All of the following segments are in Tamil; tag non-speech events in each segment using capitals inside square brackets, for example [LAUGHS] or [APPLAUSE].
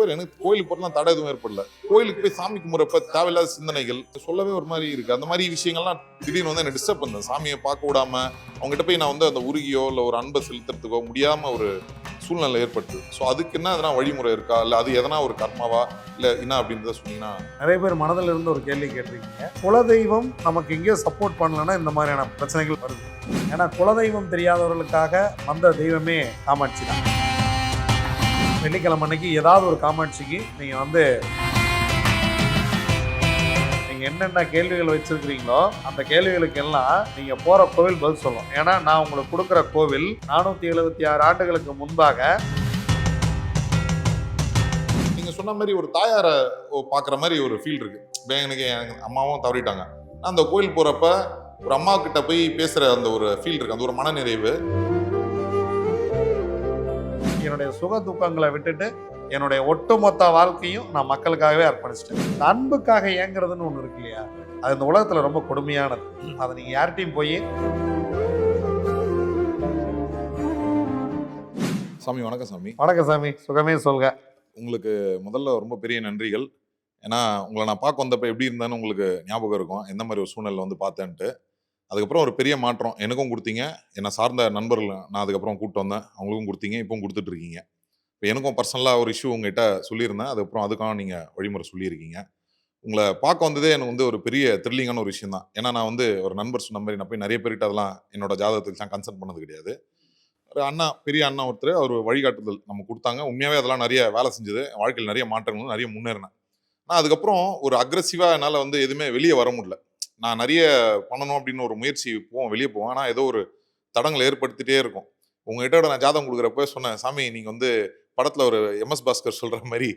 பேர் எனக்கு கோயிலுக்கு போறதுலாம் தடை எதுவும் ஏற்படல. கோயிலுக்கு போய் சாமி கும்பிட்றப்ப தேவையில்லாத சிந்தனைகள் சொல்லவே ஒரு மாதிரி இருக்கு. அந்த மாதிரி விஷயங்கள்லாம் திடீர்னு வந்து என்ன டிஸ்டர்ப் பண்ணேன் சாமியை பார்க்க விடாம அவங்ககிட்ட போய் நான் வந்து அந்த உருகியோ இல்லை ஒரு அன்பை செலுத்துறதுக்கோ முடியாம ஒரு சூழ்நிலை ஏற்பட்டு ஸோ அதுக்கு என்ன எதனா வழிமுறை இருக்கா? இல்லை அது எதனா ஒரு கர்மாவா? இல்லை என்ன அப்படின்றத சொன்னீங்கன்னா நிறைய பேர் மனதில் இருந்து ஒரு கேள்வி கேட்டிருக்கீங்க. குலதெய்வம் நமக்கு எங்கேயோ சப்போர்ட் பண்ணலன்னா இந்த மாதிரியான பிரச்சனைகள் வருது. ஏன்னா குலதெய்வம் தெரியாதவர்களுக்காக வந்த தெய்வமே காமாட்சி தான். வெள்ளிக்கிழமை அன்னைக்கு ஏதாவது ஒரு காமாட்சிக்கு நீங்கள் வந்து நீங்கள் என்னென்ன கேள்விகள் வச்சுருக்கிறீங்களோ அந்த கேள்விகளுக்கு எல்லாம் நீங்கள் போகிற கோவில் பதில் சொல்லும் ஏன்னா நான் உங்களுக்கு கொடுக்குற கோவில் நானூற்றி எழுபத்தி ஆறு ஆண்டுகளுக்கு முன்பாக நீங்கள் சொன்ன மாதிரி ஒரு தாயாரை பார்க்குற மாதிரி ஒரு ஃபீல் இருக்குது எனக்கு என் அம்மாவும் தவறிட்டாங்க. நான் அந்த கோயில் போகிறப்ப ஒரு அம்மா கிட்ட போய் பேசுகிற அந்த ஒரு ஃபீல் இருக்குது அந்த ஒரு மனநிறைவு. என்னுடைய சுக துக்கங்களை விட்டுட்டு என்னுடைய ஒட்டுமொத்த வாழ்க்கையும் நான் மக்களுக்காகவே அர்ப்பணிச்சிட்டேன். அன்புக்காக ஏங்குறதுன்னு ஒன்று இருக்கு இல்லையா? அது இந்த உலகத்தில் ரொம்ப கொடுமையானது. அதை நீங்கள் யார்கிட்டையும் போய் சாமி வணக்கம் சாமி. வணக்கம் சாமி. சுகமே சொல்க. உங்களுக்கு முதல்ல ரொம்ப பெரிய நன்றிகள். ஏன்னா உங்களை நான் பார்க்க வந்தப்ப எப்படி இருந்தேன்னு உங்களுக்கு ஞாபகம் இருக்கும். எந்த மாதிரி ஒரு சூழ்நிலை வந்து பார்த்தேன்ட்டு. அதுக்கப்புறம் ஒரு பெரிய மாற்றம். எனக்கும் கொடுத்தீங்க. என்னை சார்ந்த நண்பர்கள் நான் அதுக்கப்புறம் கூப்பிட்டு வந்தேன். அவங்களுக்கும் கொடுத்தீங்க. இப்போவும் கொடுத்துட்டு இருக்கீங்க. இப்போ எனக்கும் பர்சனலாக ஒரு இஷ்யூ உங்ககிட்ட சொல்லியிருந்தேன். அதுக்கப்புறம் அதுக்காக நீங்கள் வழிமுறை சொல்லியிருக்கீங்க. உங்களை பார்க்க வந்ததே எனக்கு வந்து ஒரு பெரிய த்ரில்லிங்கான ஒரு விஷயம் தான். ஏன்னா நான் வந்து ஒரு நண்பர் சொன்ன மாதிரி நான் போய் நிறைய பேர்கிட்ட அதெல்லாம் என்னோட ஜாதகத்துக்குலாம் கன்சல்ட் பண்ணது கிடையாது. ஒரு அண்ணா பெரிய அண்ணா ஒருத்தர் அவர் வழிகாட்டுதல் நம்ம கொடுத்தாங்க. உண்மையாகவே அதெல்லாம் நிறைய வேலை செஞ்சது. வாழ்க்கையில் நிறைய மாற்றங்கள் நிறைய முன்னேறினேன். நான் அதுக்கப்புறம் ஒரு அக்ரஸிவாக என்னால் வந்து எதுவுமே வெளியே வர முடியல. நான் நிறைய பண்ணணும் அப்படின்னு ஒரு முயற்சி போவோம் வெளியே போவேன் ஆனால் ஏதோ ஒரு தடங்கள் ஏற்படுத்திட்டே இருக்கும். உங்ககிட்ட நான் ஜாதகம் கொடுக்குறப்ப சொன்னேன் சாமி நீங்கள் வந்து படத்தில் ஒரு எம்எஸ் பாஸ்கர் சொல்கிற மாதிரி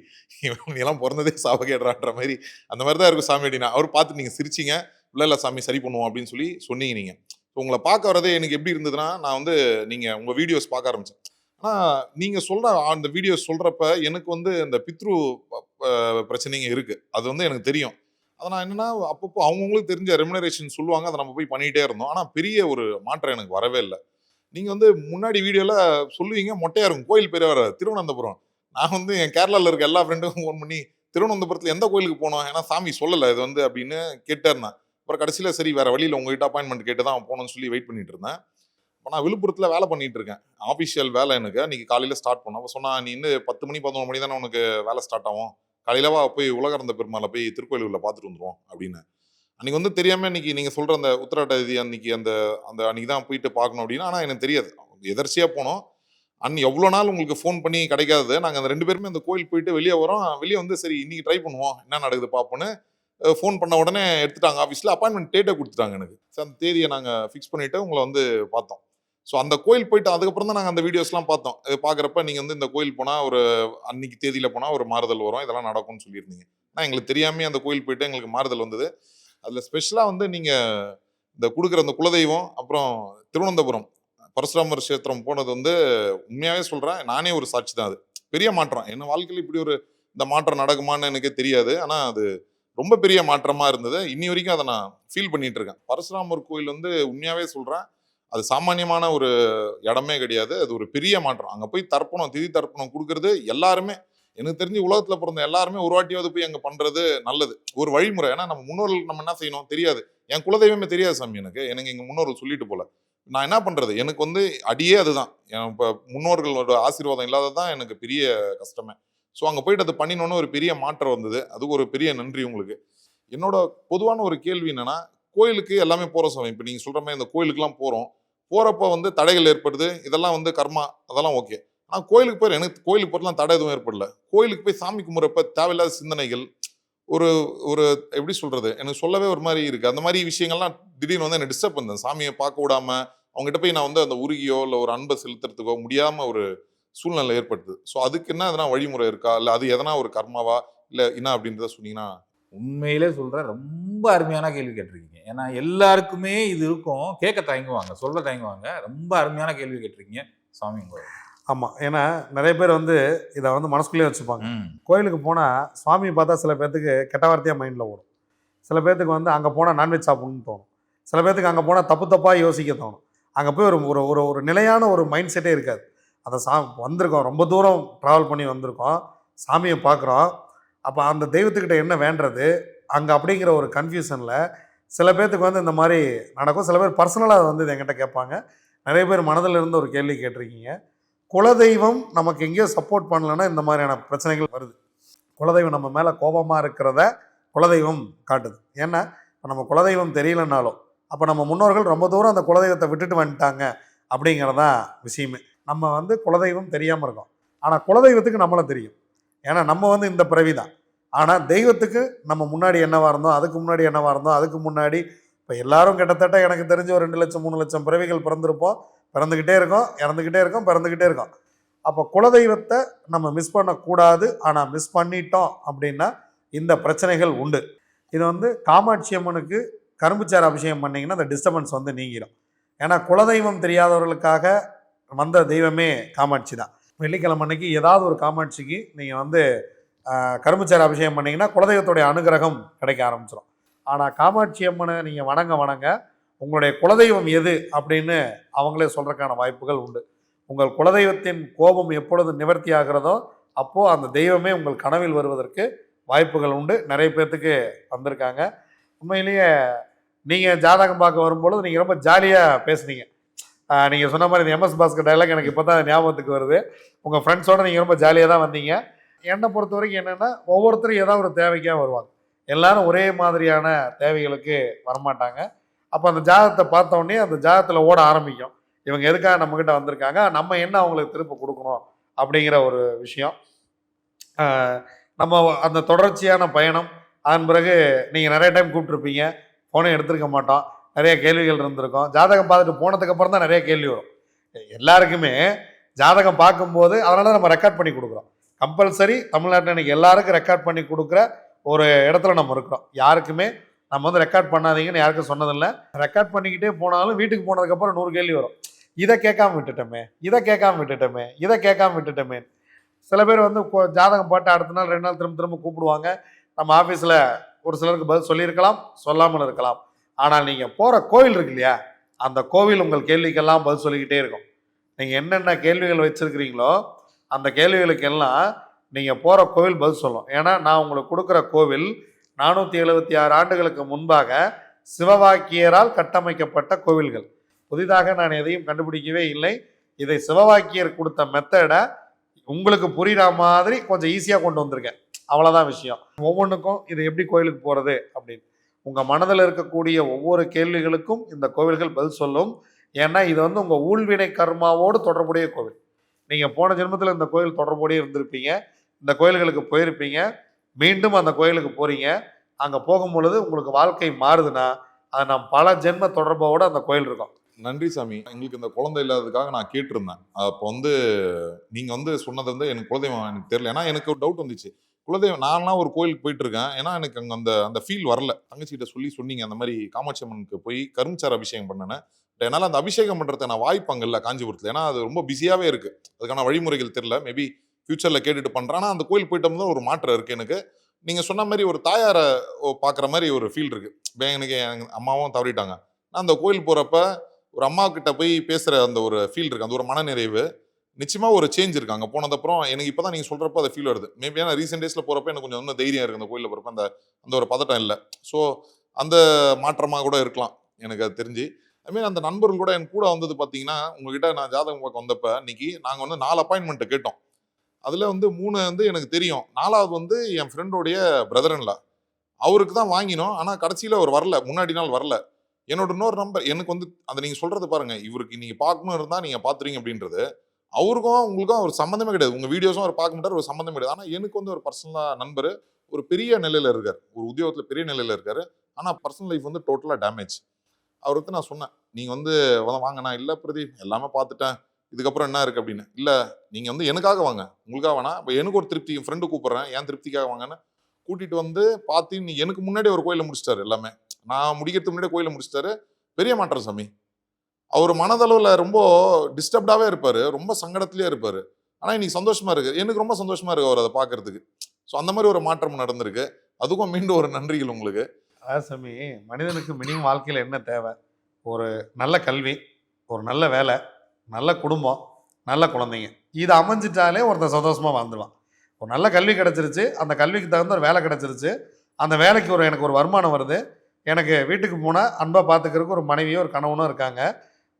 [LAUGHS] நீ எல்லாம் பிறந்ததே சாவகேடுறான்ற மாதிரி அந்த மாதிரி தான் இருக்கும் சாமி அப்படின்னா. அவர் பார்த்து நீங்கள் சிரிச்சிங்க. இல்லை இல்லை சாமி சரி பண்ணுவோம். அப்படின்னு சொல்லி சொன்னீங்க நீங்கள் உங்களை பார்க்க வரதே எனக்கு எப்படி இருந்ததுன்னா நான் வந்து நீங்கள் உங்கள் வீடியோஸ் பார்க்க ஆரம்பித்தேன் ஆனால் நீங்கள் சொல்கிற அந்த வீடியோஸ் சொல்கிறப்ப எனக்கு வந்து இந்த பித்ரு பிரச்சனைங்க இருக்குது அது வந்து எனக்கு தெரியும். அதை நான் என்னன்னா அப்பப்போ அவங்கவுங்களுக்கு தெரிஞ்ச ரெமினரேஷன் சொல்லுவாங்க அதை நம்ம போய் பண்ணிகிட்டே இருந்தோம். ஆனால் பெரிய ஒரு மாற்றம் எனக்கு வரவே இல்லை. நீங்கள் வந்து முன்னாடி வீடியோவில் சொல்லுவீங்க மொட்டையாக இருக்கும். கோயில் பேர் வர திருவனந்தபுரம். நான் வந்து என் கேரளாவில் இருக்க எல்லா ஃப்ரெண்டுக்கும் ஃபோன் பண்ணி திருவனந்தபுரத்தில் எந்த கோயிலுக்கு போனோம்? ஏன்னா சாமி சொல்லலை இது வந்து அப்படின்னு கேட்டேருந்தேன் அப்புறம் கடைசியில் சரி வேறு வழியில் உங்ககிட்ட அப்பாயின்மெண்ட் கேட்டு தான் போகணும்னு சொல்லி வெயிட் பண்ணிட்டு இருந்தேன். இப்போ நான் விழுப்புரத்தில் வேலை பண்ணிகிட்டு இருக்கேன். ஆஃபீஷியல் வேலை எனக்கு. அன்றைக்கி காலையில் ஸ்டார்ட் பண்ணோம். அப்போ சொன்னால் நீ இன்னும் பத்து மணி பதினொன்று மணி தானே உனக்கு வேலை ஸ்டார்ட் ஆகும்? காலையிலவா போய் உலகறந்த பெருமாளை போய் திருக்கோயிலூரில் பார்த்துட்டு வந்துருவோம் அப்படின்னு. அன்னைக்கு வந்து தெரியாம இன்னைக்கு நீங்க சொல்ற அந்த உத்திராட்ட இது அன்னைக்கு அந்த அந்த அன்னைக்கு தான் போயிட்டு பார்க்கணும் அப்படின்னா. ஆனால் எனக்கு தெரியாது. எதர்ச்சியா போனோம். அன்னி எவ்வளோ நாள் உங்களுக்கு ஃபோன் பண்ணி கிடைக்காதது. நாங்கள் அந்த ரெண்டு பேருமே அந்த கோயில் போயிட்டு வெளியே வரோம். வெளியே வந்து சரி இன்னைக்கு ட்ரை பண்ணுவோம். என்ன நடக்குது பார்ப்போன்னு ஃபோன் பண்ண உடனே எடுத்துட்டாங்க ஆஃபீஸில் அப்பாயின்மெண்ட் டேட்டை கொடுத்துட்டாங்க எனக்கு. சரி அந்த தேதியை நாங்கள் ஃபிக்ஸ் பண்ணிவிட்டு உங்களை வந்து பார்த்தோம். ஸோ அந்த கோயில் போயிட்டு அதுக்கப்புறம் தான் நாங்கள் அந்த வீடியோஸ்லாம் பார்த்தோம். இது பார்க்குறப்ப நீங்கள் வந்து இந்த கோயில் போனால் ஒரு அன்னைக்கு தேதியில் போனால் ஒரு மாறுதல் வரும். இதெல்லாம் நடக்கும்னு சொல்லியிருந்தீங்க. ஆனால் எங்களுக்கு தெரியாமே அந்த கோயில் போயிட்டு எங்களுக்கு மாறுதல் வந்தது. அதில் ஸ்பெஷலாக வந்து நீங்கள் இந்த கொடுக்குற அந்த குலதெய்வம் அப்புறம் திருவனந்தபுரம் பரசுராமர் கஷேத்திரம் போனது வந்து உண்மையாகவே சொல்கிறேன் நானே ஒரு சாட்சி தான் அது. பெரிய மாற்றம். என்ன வாழ்க்கையில் இப்படி ஒரு இந்த மாற்றம் நடக்குமான்னு எனக்கே தெரியாது. ஆனால் அது ரொம்ப பெரிய மாற்றமாக இருந்தது. இன்னி வரைக்கும் அதை நான் ஃபீல் பண்ணிகிட்டு இருக்கேன். பரசுராமர் கோயில் வந்து உண்மையாகவே சொல்கிறேன் அது சாமானியமான ஒரு இடமே கிடையாது. அது ஒரு பெரிய மாற்றம். அங்கே போய் தர்ப்பணம் திதி தர்ப்பணம் கொடுக்கறது எல்லாருமே எனக்கு தெரிஞ்சு உலகத்தில் பிறந்த எல்லாருமே ஒரு வாட்டியாவது போய் அங்கே பண்ணுறது நல்லது. ஒரு வழிமுறை. ஏன்னா நம்ம முன்னோர்கள் நம்ம என்ன செய்யணும்? தெரியாது. என் குலதெய்வமே தெரியாது சாமி எனக்கு. எனக்கு எங்கள் முன்னோர்கள் சொல்லிட்டு போல. நான் என்ன பண்ணுறது எனக்கு வந்து அடியே அதுதான். இப்போ முன்னோர்களோட ஆசீர்வாதம் இல்லாதது தான் எனக்கு பெரிய கஷ்டமே. ஸோ அங்கே போயிட்டு அது பண்ணினோன்னு ஒரு பெரிய மாற்றம் வந்தது. அதுக்கு ஒரு பெரிய நன்றி உங்களுக்கு. என்னோட பொதுவான ஒரு கேள்வி என்னென்னா கோயிலுக்கு எல்லாமே போகிற சமயம் இப்போ நீங்கள் சொல்கிற மாதிரி இந்த கோயிலுக்குலாம் போகிறோம் போகிறப்ப வந்து தடைகள் ஏற்படுது. இதெல்லாம் வந்து கர்மா அதெல்லாம் ஓகே. ஆனால் கோயிலுக்கு போய் எனக்கு கோயிலுக்கு போகிறலாம் தடை எதுவும் ஏற்படல. கோயிலுக்கு போய் சாமி கும்பிட்றப்ப தேவையில்லாத சிந்தனைகள் ஒரு ஒரு எப்படி சொல்கிறது எனக்கு சொல்லவே ஒரு மாதிரி இருக்குது அந்த மாதிரி விஷயங்கள்லாம் திடீர்னு வந்து என்னை டிஸ்டர்ப் பண்ணேன் சாமியை பார்க்க விடாம அவங்ககிட்ட போய் நான் வந்து அந்த உருகியோ இல்லை ஒரு அன்பை செலுத்துறதுக்கோ முடியாமல் ஒரு சூழ்நிலை ஏற்படுது. ஸோ அதுக்கு என்ன எதனா வழிமுறை இருக்கா? இல்லை அது எதனா ஒரு கர்மாவா? இல்லை என்ன அப்படின்றத சொன்னீங்கன்னா உண்மையிலே சொல்கிறேன் ரொம்ப அருமையான கேள்வி கேட்டிருக்கீங்க. ஏன்னா எல்லாருக்குமே இது இருக்கும். கேட்க தயங்குவாங்க சொல்ல தயங்குவாங்க. ரொம்ப அருமையான கேள்வி கேட்டிருக்கீங்க சாமி உங்களை ஆமாம் ஏன்னா நிறைய பேர் வந்து இதை வந்து மனசுக்குள்ளேயே வச்சுப்பாங்க. கோயிலுக்கு போனால் சுவாமியை பார்த்தா சில பேர்த்துக்கு கெட்ட வார்த்தையாக மைண்டில் ஓடும் சில பேர்த்துக்கு வந்து அங்கே போனால் நான்வெஜ் சாப்பிடணும்னு தோணும். சில பேர்த்துக்கு அங்கே போனால் தப்பு தப்பாக யோசிக்க தோணும். அங்கே போய் ஒரு ஒரு ஒரு ஒரு நிலையான ஒரு மைண்ட் செட்டே இருக்காது. அதை சா வந்திருக்கோம். ரொம்ப தூரம் ட்ராவல் பண்ணி வந்திருக்கோம். சாமியை பார்க்குறோம். அப்போ அந்த தெய்வத்துக்கிட்ட என்ன வேண்டுறது? அங்கே அப்படிங்கிற ஒரு கன்ஃபியூஷனில் சில பேர்த்துக்கு வந்து இந்த மாதிரி நடக்கும். சில பேர் பர்சனலாக வந்து இது என்கிட்ட கேட்பாங்க. நிறைய பேர் மனதில் இருந்து ஒரு கேள்வி கேட்டிருக்கீங்க. குலதெய்வம் நமக்கு எங்கேயோ சப்போர்ட் பண்ணலன்னா இந்த மாதிரியான பிரச்சனைகள் வருது. குலதெய்வம் நம்ம மேலே கோபமாக இருக்கிறத குலதெய்வம் காட்டுது. ஏன்னா இப்போ நம்ம குலதெய்வம் தெரியலனாலும் அப்போ நம்ம முன்னோர்கள் ரொம்ப தூரம் அந்த குலதெய்வத்தை விட்டுட்டு வந்துட்டாங்க அப்படிங்கிறதான் விஷயமே. நம்ம வந்து குலதெய்வம் தெரியாமல் இருக்கோம். ஆனால் குலதெய்வத்துக்கு நம்மளை தெரியும். ஏன்னா நம்ம வந்து இந்த பிறவி தான் ஆனால் தெய்வத்துக்கு நம்ம முன்னாடி என்னவாக இருந்தோம் அதுக்கு முன்னாடி என்னவாக இருந்தோம் அதுக்கு முன்னாடி இப்போ எல்லாரும் கிட்டத்தட்ட எனக்கு தெரிஞ்ச ஒரு ரெண்டு லட்சம் மூணு லட்சம் பிறவிகள் பிறந்திருப்போம். பிறந்துக்கிட்டே இருக்கோம் இறந்துக்கிட்டே இருக்கோம் பிறந்துக்கிட்டே இருக்கோம். அப்போ குலதெய்வத்தை நம்ம மிஸ் பண்ணக்கூடாது. ஆனால் மிஸ் பண்ணிட்டோம் அப்படின்னா இந்த பிரச்சனைகள் உண்டு. இது வந்து காமாட்சி அம்மனுக்கு கரும்புச்சாறு அபிஷேகம் பண்ணிங்கன்னா அந்த டிஸ்டர்பன்ஸ் வந்து நீங்கிடும் ஏன்னா குலதெய்வம் தெரியாதவர்களுக்காக வந்த தெய்வமே காமாட்சி தான். வெள்ளிக்கிழமை அன்னைக்கு ஏதாவது ஒரு காமாட்சிக்கு நீங்கள் வந்து கரும்புச்சாறு அபிஷேகம் பண்ணிங்கன்னா குலதெய்வத்துடைய அனுகிரகம் கிடைக்க ஆரம்பிச்சிடும் ஆனால் காமாட்சி அம்மனை நீங்கள் வணங்க வணங்க உங்களுடைய குலதெய்வம் எது அப்படின்னு அவங்களே சொல்கிறதுக்கான வாய்ப்புகள் உண்டு. உங்கள் குலதெய்வத்தின் கோபம் எப்பொழுது நிவர்த்தி ஆகிறதோ அப்போது அந்த தெய்வமே உங்கள் கனவில் வருவதற்கு வாய்ப்புகள் உண்டு. நிறைய பேர்த்துக்கு வந்திருக்காங்க. உண்மையிலேயே நீங்கள் ஜாதகம் பார்க்க வரும்பொழுது நீங்கள் ரொம்ப ஜாலியாக பேசுனீங்க. நீங்கள் சொன்ன மாதிரி இந்த எம்எஸ் பாஸ்கர் டைலாக் எனக்கு இப்போ தான் ஞாபகத்துக்கு வருது. உங்கள் ஃப்ரெண்ட்ஸோட நீங்கள் ரொம்ப ஜாலியாக தான் வந்தீங்க. என்னை பொறுத்த வரைக்கும் என்னென்னா ஒவ்வொருத்தரும் ஏதாவது ஒரு தேவைக்காக வருவாங்க. எல்லாரும் ஒரே மாதிரியான தேவைகளுக்கு வரமாட்டாங்க. அப்போ அந்த ஜாதகத்தை பார்த்தோன்னே அந்த ஜாதகத்தில் ஓட ஆரம்பிக்கும். இவங்க எதுக்காக நம்மக்கிட்ட வந்திருக்காங்க? நம்ம என்ன அவங்களுக்கு திருப்ப கொடுக்கணும்? அப்படிங்கிற ஒரு விஷயம். நம்ம அந்த தொடர்ச்சியான பயணம் அதன் பிறகு நீங்கள் நிறைய டைம் கூப்பிட்ருப்பீங்க ஃபோனை எடுத்திருக்க மாட்டோம். நிறைய கேள்விகள் இருந்திருக்கும். ஜாதகம் பார்த்துட்டு போனதுக்கப்புறம் தான் நிறைய கேள்வி வரும். எல்லாருக்குமே ஜாதகம் பார்க்கும்போது அதனால நம்ம ரெக்கார்ட் பண்ணி கொடுக்குறோம். கம்பல்சரி தமிழ்நாட்டில் இன்னைக்கு எல்லாருக்கும் ரெக்கார்ட் பண்ணி கொடுக்குற ஒரு இடத்துல நம்ம இருக்கிறோம். யாருக்குமே நம்ம வந்து ரெக்கார்ட் பண்ணாதீங்கன்னு யாருக்கும் சொன்னதில்லை. ரெக்கார்ட் பண்ணிக்கிட்டே போனாலும் வீட்டுக்கு போனதுக்கப்புறம் நூறு கேள்வி வரும். இதை கேட்காம விட்டுட்டோமே இதை கேட்காம விட்டுட்டோமே இதை கேட்காம விட்டுட்டோமே. சில பேர் வந்து ஜாதகம் பாட்டு அடுத்த நாள் ரெண்டு நாள் திரும்ப திரும்ப கூப்பிடுவாங்க. நம்ம ஆஃபீஸில் ஒரு சிலருக்கு பதில் சொல்லியிருக்கலாம் சொல்லாமல் இருக்கலாம். ஆனால் நீங்கள் போகிற கோவில் இருக்கு இல்லையா அந்த கோவில் உங்கள் கேள்விக்கெல்லாம் பதில் சொல்லிக்கிட்டே இருக்கும். நீங்கள் என்னென்ன கேள்விகள் வச்சுருக்கிறீங்களோ அந்த கேள்விகளுக்கெல்லாம் நீங்கள் போகிற கோவில் பதில் சொல்லும் ஏன்னா நான் உங்களுக்கு கொடுக்குற கோவில் நானூற்றி எழுபத்தி ஆறு ஆண்டுகளுக்கு முன்பாக சிவவாக்கியரால் கட்டமைக்கப்பட்ட கோவில்கள். புதிதாக நான் எதையும் கண்டுபிடிக்கவே இல்லை. இதை சிவவாக்கியர் கொடுத்த மெத்தடை உங்களுக்கு புரியுற மாதிரி கொஞ்சம் ஈஸியாக கொண்டு வந்திருக்கேன். அவ்வளோதான் விஷயம். ஒவ்வொன்றுக்கும் இது எப்படி கோயிலுக்கு போகிறது அப்படின்னு. உங்கள் மனதில் இருக்கக்கூடிய ஒவ்வொரு கேள்விகளுக்கும் இந்த கோவில்கள் பதில் சொல்லும். ஏன்னா இது வந்து உங்கள் ஊழ்வினை கர்மாவோடு தொடர்புடைய கோவில். நீங்கள் போன ஜென்மத்தில் இந்த கோயில் தொடர்போடே இருந்திருப்பீங்க. இந்த கோயில்களுக்கு போயிருப்பீங்க. மீண்டும் அந்த கோயிலுக்கு போகிறீங்க அங்கே போகும்பொழுது உங்களுக்கு வாழ்க்கை மாறுதுன்னா அது நான் பல ஜென்ம தொடர்போடு அந்த கோயில் இருக்கும். நன்றி சாமி. எங்களுக்கு இந்த குழந்தை இல்லாததுக்காக நான் கேட்டிருந்தேன். அப்போ வந்து நீங்கள் வந்து சொன்னது வந்து எனக்கு குலதெய்வம் எனக்கு தெரியல. ஏன்னா எனக்கு ஒரு டவுட் வந்துச்சு. குலதெய்வம் நான்லாம் ஒரு கோயிலுக்கு போயிட்டு இருக்கேன் ஏன்னா எனக்கு அங்கே அந்த அந்த ஃபீல் வரல. தங்கச்சிகிட்ட சொல்லி சொன்னீங்க. அந்த மாதிரி காமாட்சி அம்மனுக்கு போய் கரும்புச்சார் அபிஷேகம் பண்ணேன்னு. என்னால் அந்த அபிஷேகம் பண்ணுறதுக்கான வாய்ப்பு அங்கே இல்லை காஞ்சிபுரத்தில். ஏன்னா அது ரொம்ப பிஸியாகவே இருக்குது அதுக்கான வழிமுறைகள் தெரில மேபி ஃபியூச்சரில் கேட்டுட்டு பண்ணுறேன் ஆனால் அந்த கோயில் போயிட்டு வந்து ஒரு மாற்றம் இருக்குது எனக்கு. நீங்கள் சொன்ன மாதிரி ஒரு தாயாரை பார்க்குற மாதிரி ஒரு ஃபீல் இருக்குது இப்போ எனக்கு எங்க அம்மாவும் தவறிட்டாங்க. நான் அந்த கோயில் போகிறப்ப ஒரு அம்மா கிட்ட போய் பேசுகிற அந்த ஒரு ஃபீல் இருக்குது அந்த ஒரு மனநிறைவு. நிச்சயமாக ஒரு சேஞ்ச் இருக்கு. அங்கே போனதப்புறம் எனக்கு இப்போ தான் நீங்கள் சொல்கிறப்ப அதை ஃபீல் வருது. மேபி ஆனால் ரீசெண்ட் டேஸில் போகிறப்ப எனக்கு கொஞ்சம் இன்னும் தைரியம் இருக்குது அந்த கோயிலில் போகிறப்ப அந்த அந்த ஒரு பதட்டம் இல்லை. ஸோ அந்த மாற்றமாக கூட இருக்கலாம். எனக்கு அது தெரிஞ்சு. அதுமாரி அந்த நண்பர்கள் கூட என் கூட வந்தது பார்த்தீங்கன்னா உங்ககிட்ட நான் ஜாதகம் பார்க்க வந்தப்ப இன்னைக்கு நாங்கள் வந்து நாலு அப்பாயின்மெண்ட் கேட்டோம். அதில் வந்து மூணு வந்து எனக்கு தெரியும். நாலாவது வந்து என் ஃப்ரெண்டோடைய பிரதரன்ல அவருக்கு தான் வாங்கினோம். ஆனால் கடைசியில் அவர் வரல. முன்னாடி நாள் வரல. என்னோட இன்னொரு நம்பர் எனக்கு வந்து அந்த நீங்கள் சொல்கிறது பாருங்கள் இவருக்கு நீங்கள் பார்க்கணும் இருந்தால் நீங்கள் பார்த்துறீங்க அப்படின்றது. அவருக்கும் உங்களுக்கும் ஒரு சம்மந்தமே கிடையாது. உங்கள் வீடியோஸும் அவர் பார்க்க மாட்டார். ஒரு சம்மந்தமே கிடையாது. ஆனால் எனக்கு வந்து ஒரு பர்சனலாக நண்பர் ஒரு பெரிய நிலையில் இருக்கார். ஒரு உத்தியோகத்தில் பெரிய நிலையில் இருக்கார். ஆனால் பர்சனல் லைஃப் வந்து டோட்டலாக டேமேஜ் அவருக்கு நான் சொன்னேன். நீங்கள் வந்து வா- வாங்க நான் இல்லை பிரதி எல்லாமே பார்த்துட்டேன். இதுக்கப்புறம் என்ன இருக்குது அப்படின்னு. இல்லை நீங்கள் வந்து எனக்காக வாங்க. உங்களுக்காக வேணாம். இப்போ எனக்கு ஒரு திருப்தி என் ஃப்ரெண்டு கூப்பிட்றேன். ஏன் திருப்திக்காக வாங்கன்னு? கூட்டிகிட்டு வந்து பார்த்து நீ எனக்கு முன்னாடி ஒரு கோயிலில் முடிச்சிட்டாரு எல்லாமே. நான் முடிக்கிறதுக்கு முன்னாடி கோயிலை முடிச்சிட்டாரு. பெரிய மாற்றம் சாமி. அவர் மனதளவில் ரொம்ப டிஸ்டர்ப்டாகவே இருப்பார். ரொம்ப சங்கடத்துலேயே இருப்பார். ஆனால் இன்னைக்கு சந்தோஷமாக இருக்குது எனக்கு ரொம்ப சந்தோஷமாக இருக்குது அவர் அதை பார்க்கறதுக்கு. ஸோ அந்த மாதிரி ஒரு மாற்றம் நடந்திருக்கு. அதுக்கும் மீண்டும் ஒரு நன்றிகள் உங்களுக்கு. அதாவது சாமி மனிதனுக்கு மினிமம் வாழ்க்கையில் என்ன தேவை? ஒரு நல்ல கல்வி ஒரு நல்ல வேலை நல்ல குடும்பம் நல்ல குழந்தைங்க. இது அமைஞ்சிட்டாலே ஒருத்தன் சந்தோஷமாக வாழ்ந்துடலாம் ஒரு நல்ல கல்வி கிடச்சிருச்சு அந்த கல்விக்கு தகுந்த ஒரு வேலை கிடச்சிருச்சு அந்த வேலைக்கு ஒரு எனக்கு ஒரு வருமானம் வருது எனக்கு வீட்டுக்கு போனால் அன்பாக பார்த்துக்கிறதுக்கு ஒரு மனைவியோ ஒரு கணவனும் இருக்காங்க.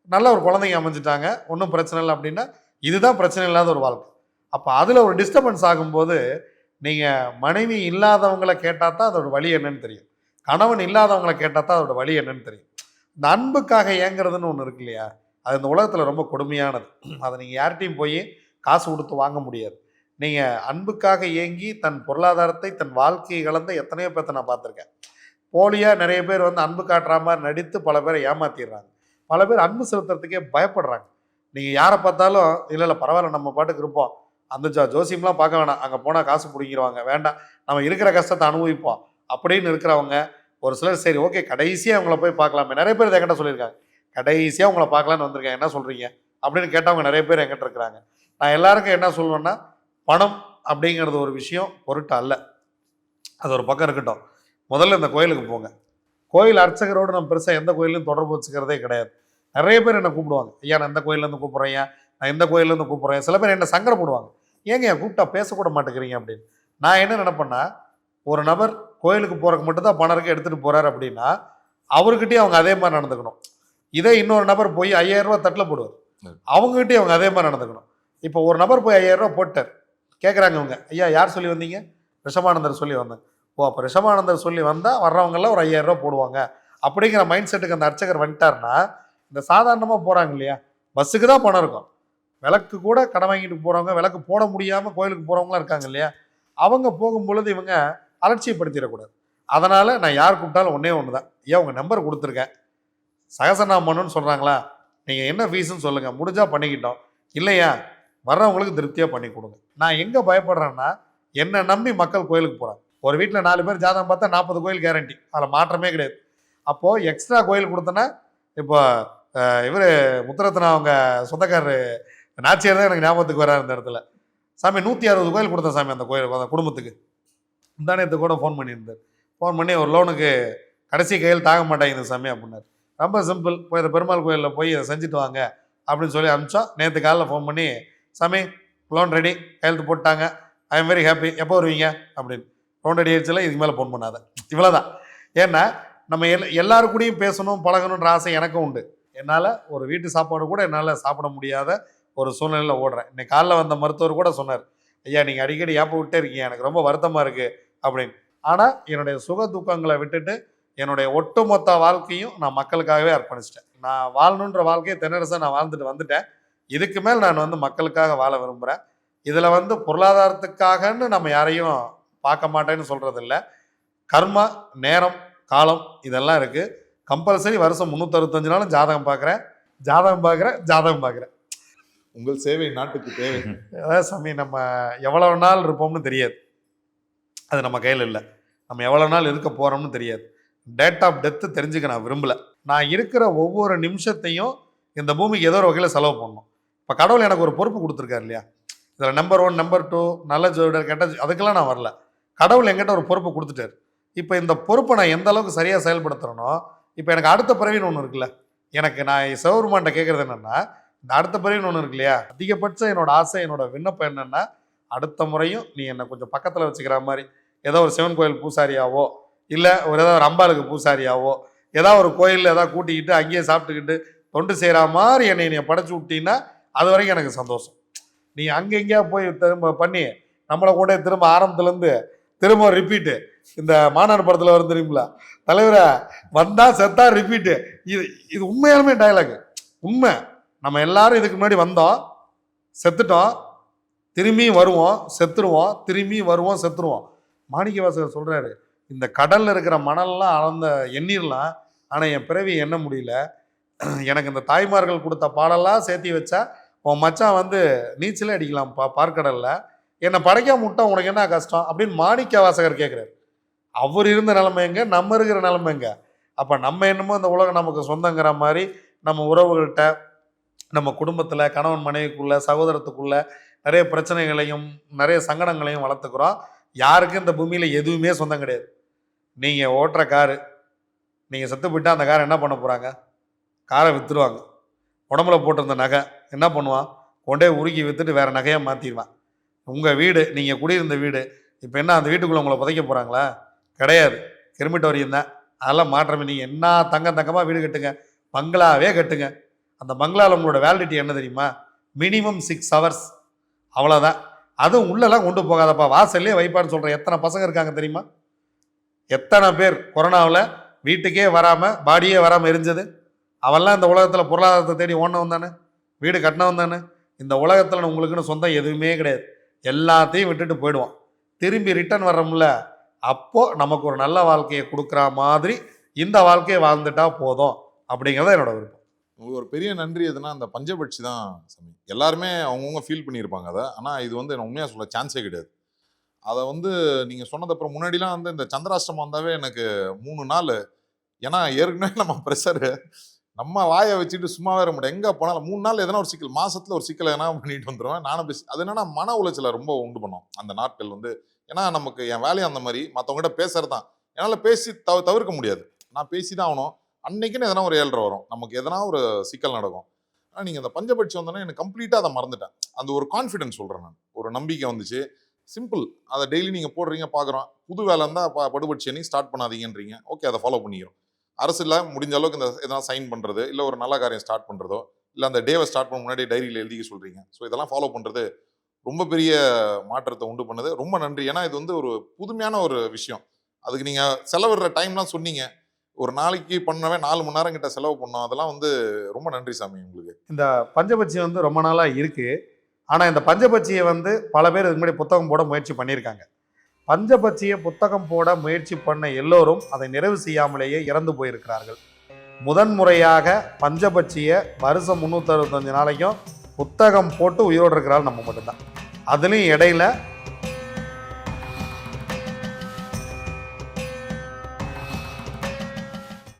நல்ல ஒரு குழந்தைங்க அமைஞ்சிட்டாங்க ஒன்றும் பிரச்சனை இல்லை அப்படின்னா இதுதான் பிரச்சனை இல்லாத ஒரு வாழ்க்கை. அப்போ அதில் ஒரு டிஸ்டர்பன்ஸ் ஆகும்போது நீங்கள் மனைவி இல்லாதவங்களை கேட்டால் தான் அதோட வழி என்னன்னு தெரியும். கணவன் இல்லாதவங்களை கேட்டால் தான் அதோட வழி என்னன்னு தெரியும். இந்த அன்புக்காக ஏங்குறதுன்னு ஒன்று இருக்கு இல்லையா? அது இந்த உலகத்தில் ரொம்ப கொடுமையானது. அதை நீங்கள் யார்கிட்டையும் போய் காசு கொடுத்து வாங்க முடியாது. நீங்கள் அன்புக்காக ஏங்கி தன் பொருளாதாரத்தை தன் வாழ்க்கையை கலந்த எத்தனையோ பேர்த்த நான் பார்த்துருக்கேன். போலியாக நிறைய பேர் வந்து அன்பு காட்டுற மாதிரி நடித்து பல பேரை ஏமாத்திடுறாங்க. பல பேர் அன்பு செலுத்துறதுக்கே பயப்படுறாங்க. நீங்கள் யாரை பார்த்தாலும் இல்லை இல்லை பரவாயில்ல நம்ம பாட்டுக்கு இருப்போம். அந்த ஜோ ஜோசியம்லாம் பார்க்க வேணாம். அங்கே போனால் காசு பிடிங்கிருவாங்க. வேண்டாம். நம்ம இருக்கிற கஷ்டத்தை அனுபவிப்போம். அப்படின்னு இருக்கிறவங்க ஒரு சிலர் சரி ஓகே கடைசியாக அவங்கள போய் பார்க்கலாமே. நிறைய பேர் என்கிட்ட சொல்லியிருக்காங்க. கடைசியாக உங்களை பார்க்கலான்னு வந்திருக்கேன். என்ன சொல்கிறீங்க அப்படின்னு கேட்டவங்க நிறைய பேர் என்கிட்ட இருக்கிறாங்க. நான் எல்லாருக்கும் என்ன சொல்லுவேன்னா பணம் அப்படிங்கிறது ஒரு விஷயம் பொருட்டு அல்ல. அது ஒரு பக்கம் இருக்கட்டும். முதல்ல இந்த கோயிலுக்கு போங்க. கோயில் அர்ச்சகரோடு நம்ம பெருசாக எந்த கோயிலையும் தொடர்பு வச்சுக்கிறதே கிடையாது. நிறைய பேர் என்னை கூப்பிடுவாங்க. ஐயா நான் இந்த கோயிலேருந்து கூப்பிட்றேன் நான் இந்த கோயிலேருந்து கூப்பிட்றேன். சில பேர் என்ன சங்கடப்படுவாங்க. ஏங்க கூப்பிட்டா பேசக்கூட மாட்டேங்கிறீங்க? அப்படின்னு. நான் என்ன நினைப்பேன்னா ஒரு நபர் கோயிலுக்கு போகிறக்கு மட்டும்தான் பணம் இருக்கு எடுத்துகிட்டு போகிறாரு அப்படின்னா அவர்கிட்டயும் அவங்க அதே மாதிரி நடந்துக்கணும். இதே இன்னொரு நபர் போய் ஐயாயிரம் ரூபாய் தட்டில் போடுவார். அவங்ககிட்டயும் அவங்க அதே மாதிரி நடந்துக்கணும். இப்போ ஒரு நபர் போய் ஐயாயிரம் ரூபாய் போட்டார். கேட்குறாங்க அவங்க ஐயா யார் சொல்லி வந்தீங்க? ரிஷபானந்தர் சொல்லி வந்தாங்க ஓ அப்போ ரிஷபானந்தர் சொல்லி வந்தால் வர்றவங்கெல்லாம் ஒரு ஐயாயிரம் ரூபாய் போடுவாங்க. அப்படிங்கிற மைண்ட் செட்டுக்கு அந்த அர்ச்சகர் வந்துட்டாருன்னா இந்த சாதாரணமாக போகிறாங்க இல்லையா? பஸ்ஸுக்கு தான் பணம் இருக்கும். விளக்கு கூட கடன் வாங்கிட்டு போகிறவங்க விளக்கு போட முடியாமல் கோயிலுக்கு போகிறவங்களாம் இருக்காங்க இல்லையா? அவங்க போகும் பொழுது இவங்க அலட்சியப்படுத்திடக்கூடாது. அதனால் நான் யார் கூப்பிட்டாலும் ஒன்றே ஒன்று தான் ஏன் உங்கள் நம்பர் கொடுத்துருக்கேன் சகசநாமன்னு சொல்கிறாங்களா நீங்கள் என்ன ஃபீஸுன்னு சொல்லுங்கள் முடிஞ்சால் பண்ணிக்கிட்டோம். இல்லையா? வர்றவங்களுக்கு திருப்தியாக பண்ணி கொடுங்க. நான் எங்கே பயப்படுறேன்னா என்னை நம்பி மக்கள் கோயிலுக்கு போகிறாங்க ஒரு வீட்டில் நாலு பேர் ஜாதகம் பார்த்தா நாற்பது கோயில் கேரண்டி அதில் மாற்றமே கிடையாது. அப்போது எக்ஸ்ட்ரா கோயில் கொடுத்தோன்னா இப்போ இவர் முத்துரத்னா அவங்க சொந்தக்காரர் நாச்சியார் தான் எனக்கு ஞாபகத்துக்கு வரார் இந்த இடத்துல. சாமி நூற்றி அறுபது கோயில் கொடுத்தேன் சாமி அந்த கோயில் அந்த குடும்பத்துக்கு. முந்தானத்து கூட ஃபோன் பண்ணியிருந்தார். ஃபோன் பண்ணி ஒரு லோனுக்கு கடைசி கையில் தாங்க இந்த சாமி அப்படின்னாரு. ரொம்ப சிம்பிள் போய் இந்த பெருமாள் கோயிலில் போய் இதை செஞ்சுட்டு வாங்க அப்படின்னு சொல்லி அனுப்பிச்சோம் நேற்று காலைல ஃபோன் பண்ணி சாமி லோன் ரெடி கையெழுத்து போட்டாங்க. ஐ எம் வெரி ஹாப்பி எப்போ வருவீங்க? அப்படின்னு. லோன் ரெடி ஆயிடுச்சுல இதுக்கு மேலே ஃபோன் பண்ணாத. இவ்வளோதான் ஏன்னா நம்ம எல் எல்லாரு கூடயும் பேசணும் பழகணுன்ற ஆசை எனக்கும் உண்டு. என்னால் ஒரு வீட்டு சாப்பாடு கூட என்னால் சாப்பிட முடியாத ஒரு சூழ்நிலையில் ஓடுறேன். இன்னைக்கு காலைல வந்த மருத்துவர் கூட சொன்னார் ஐயா நீங்கள் அடிக்கடி ஏப்ப விட்டே இருக்கீங்க. எனக்கு ரொம்ப வருத்தமாக இருக்குது அப்படின்னு. ஆனால் என்னுடைய சுக துக்கங்களை விட்டுட்டு என்னுடைய ஒட்டுமொத்த வாழ்க்கையும் நான் மக்களுக்காகவே அர்ப்பணிச்சிட்டேன். நான் வாழணுன்ற வாழ்க்கையை தென்னரசாக நான் வாழ்ந்துட்டு வந்துட்டேன். இதுக்கு மேல் நான் வந்து மக்களுக்காக வாழ விரும்புகிறேன் இதில் வந்து பொருளாதாரத்துக்காகன்னு நம்ம யாரையும் பார்க்க மாட்டேன்னு சொல்கிறது இல்லை கர்மா நேரம் காலம் இதெல்லாம் இருக்குது கம்பல்சரி வருஷம் முந்நூற்றறுபத்தஞ்சு நாளும் ஜாதகம் பார்க்குறேன். ஜாதகம் பார்க்குறேன் ஜாதகம் பார்க்குறேன். உங்கள் சேவை நாட்டுக்கு தேவை. அதாவது சாமி நம்ம எவ்வளவு நாள் இருப்போம்னு தெரியாது. அது நம்ம கையில் இல்லை. நம்ம எவ்வளோ நாள் இருக்க போகிறோம்னு தெரியாது. டேட் ஆஃப் டெத்து தெரிஞ்சுக்க நான் விரும்பலை. நான் இருக்கிற ஒவ்வொரு நிமிஷத்தையும் இந்த பூமிக்கு ஏதோ ஒரு வகையில் செலவு பண்ணணும். இப்போ கடவுள் எனக்கு ஒரு பொறுப்பு கொடுத்துருக்காரு இல்லையா? இதில் நம்பர் ஒன் நம்பர் டூ நல்ல ஜோடர் கெட்ட அதுக்கெல்லாம் நான் வரல. கடவுள் என்கிட்ட ஒரு பொறுப்பு கொடுத்துட்டாரு. இப்போ இந்த பொறுப்பை நான் எந்த அளவுக்கு சரியாக செயல்படுத்துறேனோ இப்போ எனக்கு அடுத்த பிறவின்னு ஒன்று இருக்குல்ல. எனக்கு நான் சிவபெருமான்ட்ட கேட்குறது என்னென்னா அடுத்த பிறகு ஒன்று இருக்கு இல்லையா? அதிகபட்சம் என்னோட ஆசை என்னோட விண்ணப்பம் என்னென்னா அடுத்த முறையும் நீ என்னை கொஞ்சம் பக்கத்தில் வச்சுக்கிற மாதிரி ஏதோ ஒரு சிவன் கோயில் பூசாரியாவோ இல்லை ஒரு ஏதோ ஒரு அம்பாளுக்கு பூசாரியாவோ ஏதாவது ஒரு கோயிலில் ஏதாவது கூட்டிக்கிட்டு அங்கேயே சாப்பிட்டுக்கிட்டு தொண்டு செய்கிற மாதிரி என்னை நீ படைச்சி விட்டீங்கன்னா அது வரைக்கும் எனக்கு சந்தோஷம். நீ அங்கே எங்கேயா போய் திரும்ப பண்ணி நம்மளை கூட திரும்ப ஆரம்பத்துலேருந்து திரும்ப ரிப்பீட்டு இந்த மாநாடு படத்தில் வரும் தெரியுங்களா தலைவரை வந்தால் செத்தா ரிப்பீட்டு இது இது உண்மையாலுமே டைலாக் உண்மை. நம்ம எல்லாரும் இதுக்கு முன்னாடி வந்தோம் செத்துட்டோம் திரும்பி வருவோம் செத்துருவோம் திரும்பி வருவோம் செத்துருவோம். மாணிக்கவாசகர் சொல்கிறாரு இந்த கடலில் இருக்கிற மணல்லாம் அளந்த எண்ணிடலாம் ஆனால் என் பிறவி எண்ண முடியல. எனக்கு இந்த தாய்மார்கள் கொடுத்த பாடெல்லாம் சேர்த்தி வச்சா உன் மச்சான் வந்து நீச்சலே அடிக்கலாம் பா பார்க்கடலில். என்னை படைக்காம விட்டா உனக்கு என்ன கஷ்டம்? அப்படின்னு மாணிக்க வாசகர் கேட்குறாரு அவர் இருந்த நிலைமை எங்க? நம்ம இருக்கிற நிலைமை எங்க? அப்போ நம்ம என்னமோ இந்த உலகம் நமக்கு சொந்தங்கிற மாதிரி நம்ம உறவுகள்கிட்ட நம்ம குடும்பத்தில் கணவன் மனைவிக்குள்ள சகோதரத்துக்குள்ள நிறைய பிரச்சனைகளையும் நிறைய சங்கடங்களையும் வளர்த்துக்கிறோம். யாருக்கும் இந்த பூமியில் எதுவுமே சொந்தம் கிடையாது. நீங்கள் ஓட்டுற காரு நீங்கள் செத்து போயிட்டால் அந்த காரை என்ன பண்ண போகிறாங்க காரை விற்றுருவாங்க உடம்புல போட்டிருந்த நகை என்ன பண்ணுவான்? கொண்டே உருக்கி விற்றுட்டு வேறு நகையாக மாற்றிடுவான் உங்கள் வீடு நீங்கள் குடியிருந்த வீடு இப்போ என்ன அந்த வீட்டுக்குள்ளே உங்களை புதைக்க போகிறாங்களா கிடையாது. கிருமிட்டோரியம் தான். அதெல்லாம் மாற்றமே நீங்கள் என்ன தங்கம் தங்கமாக வீடு கட்டுங்க? பங்களாவே கட்டுங்க. அந்த பங்களாவில் உங்களோட வேலிடிட்டி என்ன தெரியுமா? மினிமம் சிக்ஸ் ஹவர்ஸ் அவ்வளோதான் அதுவும் உள்ளெல்லாம் கொண்டு போகாதப்பா. வாசல்லே வைப்பான்னு சொல்கிறேன் எத்தனை பசங்க இருக்காங்க தெரியுமா? எத்தனை பேர் கொரோனாவில் வீட்டுக்கே வராமல் பாடியே வராமல் எரிஞ்சது? அவெல்லாம் இந்த உலகத்தில் பொருளாதாரத்தை தேடி ஓடினவன் தானே? வீடு கட்டினவன் தானே? இந்த உலகத்தில் உங்களுக்குன்னு சொந்தம் எதுவுமே கிடையாது. எல்லாத்தையும் விட்டுட்டு போயிடுவான். திரும்பி ரிட்டர்ன் வர்றோம்ல அப்போது நமக்கு ஒரு நல்ல வாழ்க்கையை கொடுக்குற மாதிரி இந்த வாழ்க்கையை வாழ்ந்துட்டா போதும் அப்படிங்கிறத என்னோட விருப்பம். உங்களுக்கு ஒரு பெரிய நன்றி எதுனா அந்த பஞ்சபட்சி தான் சாமி. எல்லாருமே அவங்கவுங்க ஃபீல் பண்ணியிருப்பாங்க அதை. ஆனால் இது வந்து நான் உண்மையாக சொல்ல சான்ஸே கிடையாது. அதை வந்து நீங்கள் சொன்னது அப்புறம் முன்னாடிலாம் வந்து இந்த சந்திராஷ்டமம் வந்தாவே எனக்கு மூணு நாள். ஏன்னா ஏற்கனவே [LAUGHS] நம்ம ப்ரெஷரு நம்ம வாயை வச்சுட்டு சும்மா வேற முடியும் எங்கே போனாலும் மூணு நாள் எதனா ஒரு சிக்கல் மாசத்துல ஒரு சிக்கல் எதனா பண்ணிட்டு வந்துடுவேன் நானும் பேசி அது என்னன்னா மன உளைச்சலை ரொம்ப உண்டு பண்ணோம். அந்த நாட்கள் வந்து ஏன்னா நமக்கு என் வேலையும் அந்த மாதிரி மற்றவங்ககிட்ட பேசுறது தான் என்னால் பேசி தவ தவிர்க்க முடியாது. நான் பேசி தான் ஆகணும். அன்னைக்குன்னு எதனா ஒரு ஏழ்ரை வரும். நமக்கு எதனா ஒரு சிக்கல் நடக்கும். ஆனால் நீங்கள் அந்த பஞ்சபட்சி வந்தோன்னே எனக்கு கம்ப்ளீட்டாக அதை மறந்துட்டேன். அந்த ஒரு கான்ஃபிடென்ஸ் சொல்கிறேன் நான். ஒரு நம்பிக்கை வந்துச்சு. சிம்பிள். அதை டெய்லி நீங்கள் போடுறீங்க பார்க்குறோம் புது வேலை இருந்தால் ப படுபட்சி அணி ஸ்டார்ட் பண்ணாதீங்கன்றீங்க. ஓகே அதை ஃபாலோ பண்ணிக்கிறோம். அரசில் முடிஞ்ச அளவுக்கு இந்த எதனா சைன் பண்ணுறது இல்லை ஒரு நல்ல காரியம் ஸ்டார்ட் பண்ணுறதோ இல்லை அந்த டேவை ஸ்டார்ட் பண்ண முன்னாடி டைரியில் எழுதிக்க சொல்கிறீங்க ஸோ இதெல்லாம் ஃபாலோ பண்ணுறது ரொம்ப பெரிய மாற்றத்தை உண்டு பண்ணுது. ரொம்ப நன்றி. ஏன்னா இது வந்து ஒரு புதுமையான ஒரு விஷயம். அதுக்கு நீங்கள் செலவிடுற டைம்லாம் சொன்னீங்க. ஒரு நாளைக்கு பண்ணவே நாலு மணி நேரம் கிட்ட செலவு பண்ணோம். அதெல்லாம் வந்து ரொம்ப நன்றி சாமி உங்களுக்கு. இந்த பஞ்சபட்சி வந்து ரொம்ப நாளாக இருக்குது ஆனால் இந்த பஞ்சபட்சியை வந்து பல பேர் இதுக்கு முன்னாடி புத்தகம் போட முயற்சி பண்ணியிருக்காங்க. பஞ்சபட்சியை புத்தகம் போட முயற்சி பண்ண எல்லோரும் அதை நிறைவு செய்யாமலேயே இறந்து போயிருக்கிறார்கள். முதன்முறையாக பஞ்சபட்சியை வருஷம் முந்நூற்றறுபத்தஞ்சு நாளைக்கும் புத்தகம் போட்டு உயிரோடு இருக்கிறாள் நம்ம மட்டும்தான். அதுலேயும் இடையில